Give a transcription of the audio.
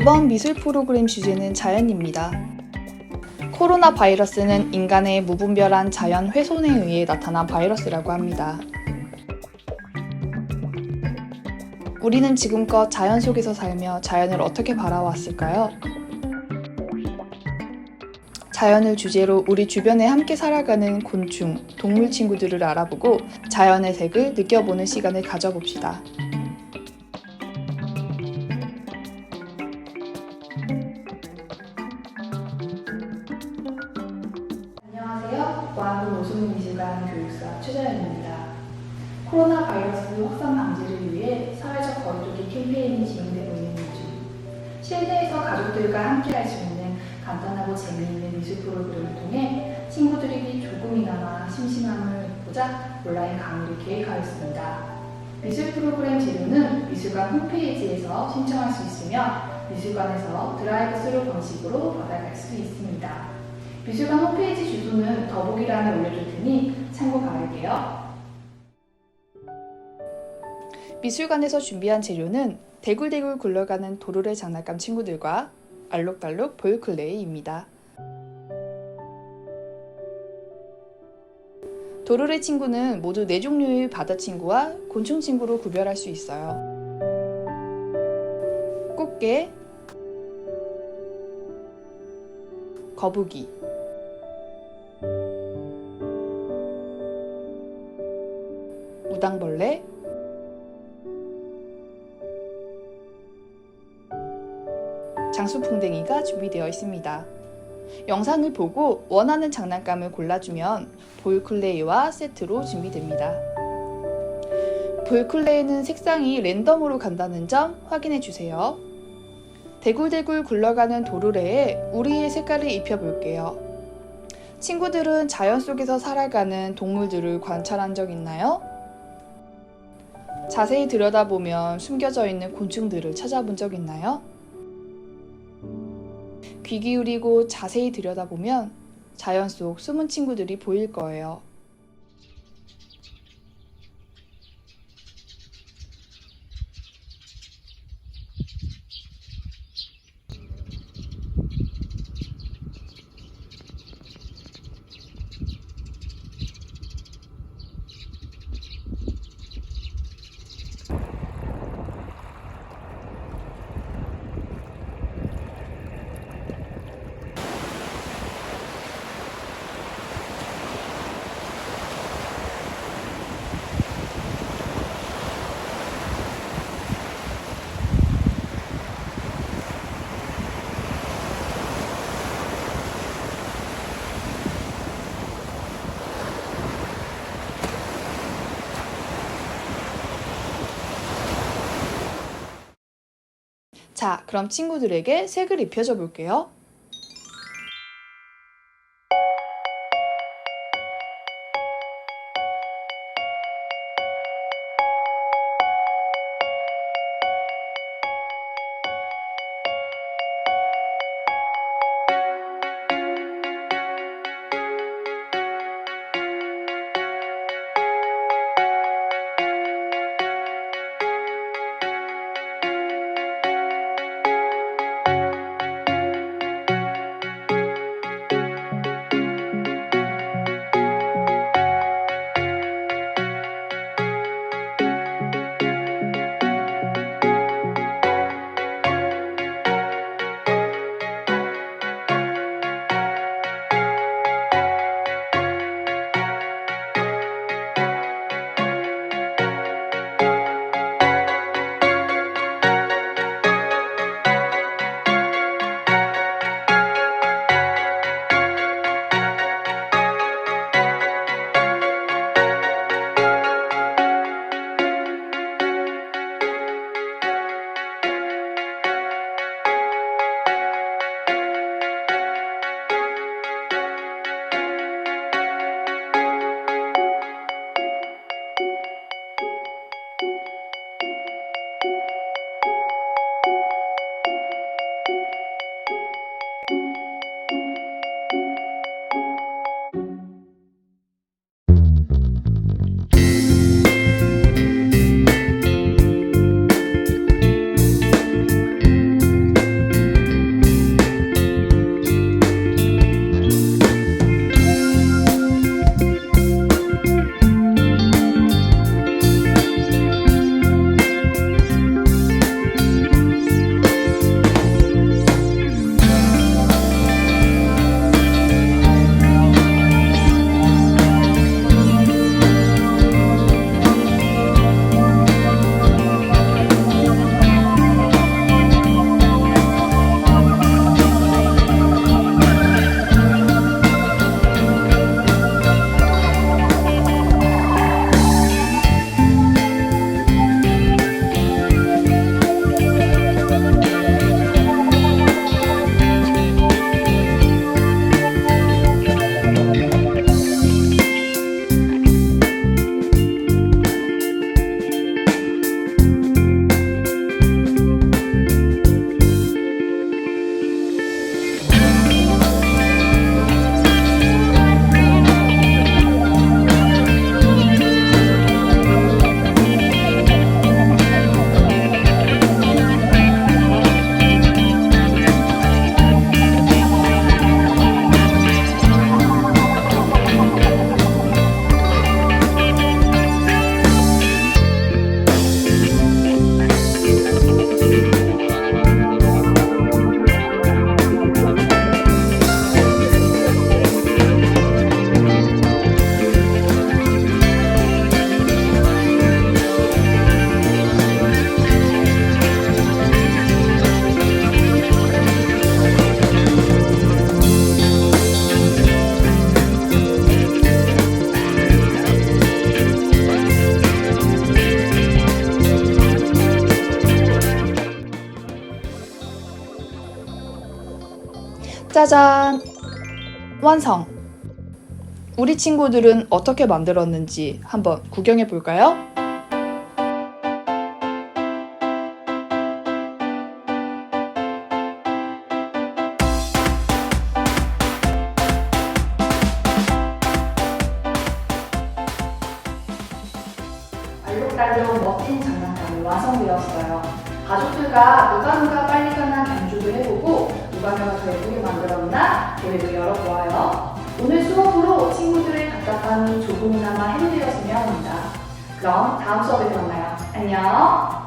이번 미술 프로그램 주제는 자연입니다. 코로나 바이러스는 인간의 무분별한 자연 훼손에 의해 나타난 바이러스라고 합니다. 우리는 지금껏 자연 속에서 살며 자연을 어떻게 바라왔을까요? 자연을 주제로 우리 주변에 함께 살아가는 곤충, 동물 친구들을 알아보고 자연의 색을 느껴보는 시간을 가져봅시다. 노숙미술관 교육사 최자연입니다. 코로나 바이러스 확산 방지를 위해 사회적 거리두기 캠페인이 진행되고 있는 중 실내에서 가족들과 함께 할 수 있는 간단하고 재미있는 미술 프로그램을 통해 친구들에게 조금이나마 심심함을 보자 온라인 강의를 계획하였습니다. 미술 프로그램 재료는 미술관 홈페이지에서 신청할 수 있으며 미술관에서 드라이브 스루 방식으로 받아갈 수 있습니다. 미술관 홈페이지 주소는 더보기란에 올려둘 테니 참고 바랄게요. 미술관에서 준비한 재료는 대굴대굴 굴러가는 도르래 장난감 친구들과 알록달록 보유클레이입니다. 도르래 친구는 모두 네 종류의 바다 친구와 곤충 친구로 구별할 수 있어요. 꽃게, 거북이, 무당벌레, 장수풍뎅이가 준비되어 있습니다. 영상을 보고 원하는 장난감을 골라주면 볼클레이와 세트로 준비됩니다. 볼클레이는 색상이 랜덤으로 간다는 점 확인해 주세요. 대굴대굴 굴러가는 도르래에 우리의 색깔을 입혀볼게요. 친구들은 자연 속에서 살아가는 동물들을 관찰한 적 있나요? 자세히 들여다보면 숨겨져 있는 곤충들을 찾아본 적 있나요? 귀 기울이고 자세히 들여다보면 자연 속 숨은 친구들이 보일 거예요. 자, 그럼 친구들에게 색을 입혀줘 볼게요. you 짜잔! 완성! 우리 친구들은 어떻게 만들었는지 한번 구경해 볼까요? 알록달록 멋진 장난감이 완성되었어요. 가족들과 누가 누가 빨리 가나 경주도 해보고 더 예쁘게 만들었나 대회도 열어보아요. 오늘 수업으로 친구들의 답답함이 조금이나마 해소되었으면 합니다. 그럼 다음 수업에 만나요. 안녕!